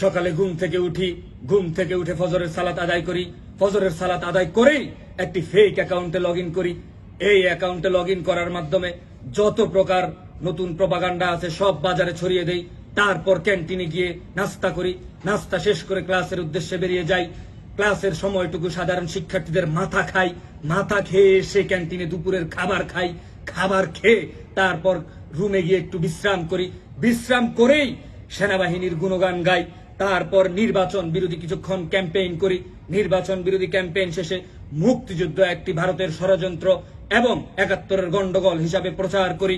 সকালে ঘুম থেকে উঠি, ঘুম থেকে উঠে ফজরের সালাত আদায় করি। ফজরের সালাত আদায় করেই একটি ফেক অ্যাকাউন্টে লগ করি। এই অ্যাকাউন্টে লগ করার মাধ্যমে যত প্রকার নতুন প্রপাগান্ডা আছে সব বাজারে ছড়িয়ে দেই। তারপর ক্যান্টিনে গিয়ে নাস্তা করি। নাস্তা শেষ করে ক্লাসের উদ্দেশ্যে বেরিয়ে যাই। ক্লাসের সময়টুকু সাধারণ শিক্ষার্থীদের মাথা খাই। মাথা খেয়ে এসে ক্যান্টিনে দুপুরের খাবার খাই। খাবার খেয়ে তারপর রুমে গিয়ে একটু বিশ্রাম করি। বিশ্রাম করেই সেনাবাহিনীর গুণগান গাই। তারপর নির্বাচন বিরোধী কিছুক্ষণ ক্যাম্পেইন করি। নির্বাচন বিরোধী ক্যাম্পেইন শেষে মুক্তিযুদ্ধ একটি ভারতের ষড়যন্ত্র এবং একাত্তরের গন্ডগোল হিসাবে প্রচার করি।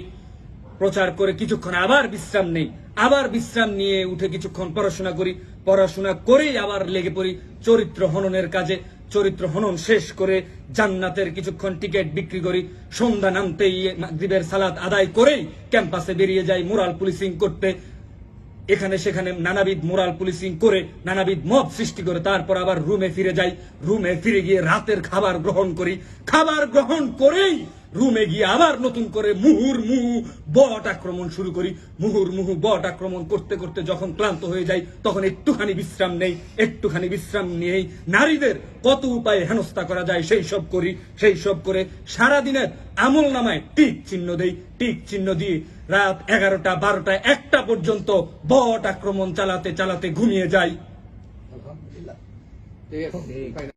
প্রচার করে কিছুক্ষণ আবার বিশ্রাম নেই। আবার বিশ্রাম নিয়ে উঠে কিছুক্ষণ পড়াশোনা করি। পড়াশোনা করেই আবার লেগে পড়ি চরিত্র হননের কাজে। চরিত্র হনন শেষ করে জান্নাতের কিছুক্ষণ টিকিট বিক্রি করি। সন্ধ্যা নামতেই মাগরিবের সালাত আদায় করেই ক্যাম্পাসে বেরিয়ে যাই মোরাল পুলিশিং করতে। এখানে সেখানে নানাবিধ মোরাল পুলিশিং করে, নানাবিধ মব সৃষ্টি করে, তারপর আবার রুমে ফিরে যাই। রুমে ফিরে গিয়ে রাতের খাবার গ্রহণ করি। খাবার গ্রহণ করেই রুমে গিয়ে আবার নতুন করে মুহুর মুহু বট আক্রমণ শুরু করি। মুহুর মুহু বট আক্রমণ করতে করতে যখন ক্লান্ত হয়ে যাই, তখন একটুখানি বিশ্রাম নেই, একটুখানি বিশ্রাম নিয়েই নারীদের কত উপায়ে হেনস্থা করা যায় সেই সব করি, সেই সব করে সারাদিনের আমল নামায় টিক চিহ্ন দেই। টিক চিহ্ন দিয়ে রাত এগারোটা, বারোটা, একটা পর্যন্ত বট আক্রমণ চালাতে চালাতে ঘুমিয়ে যাই।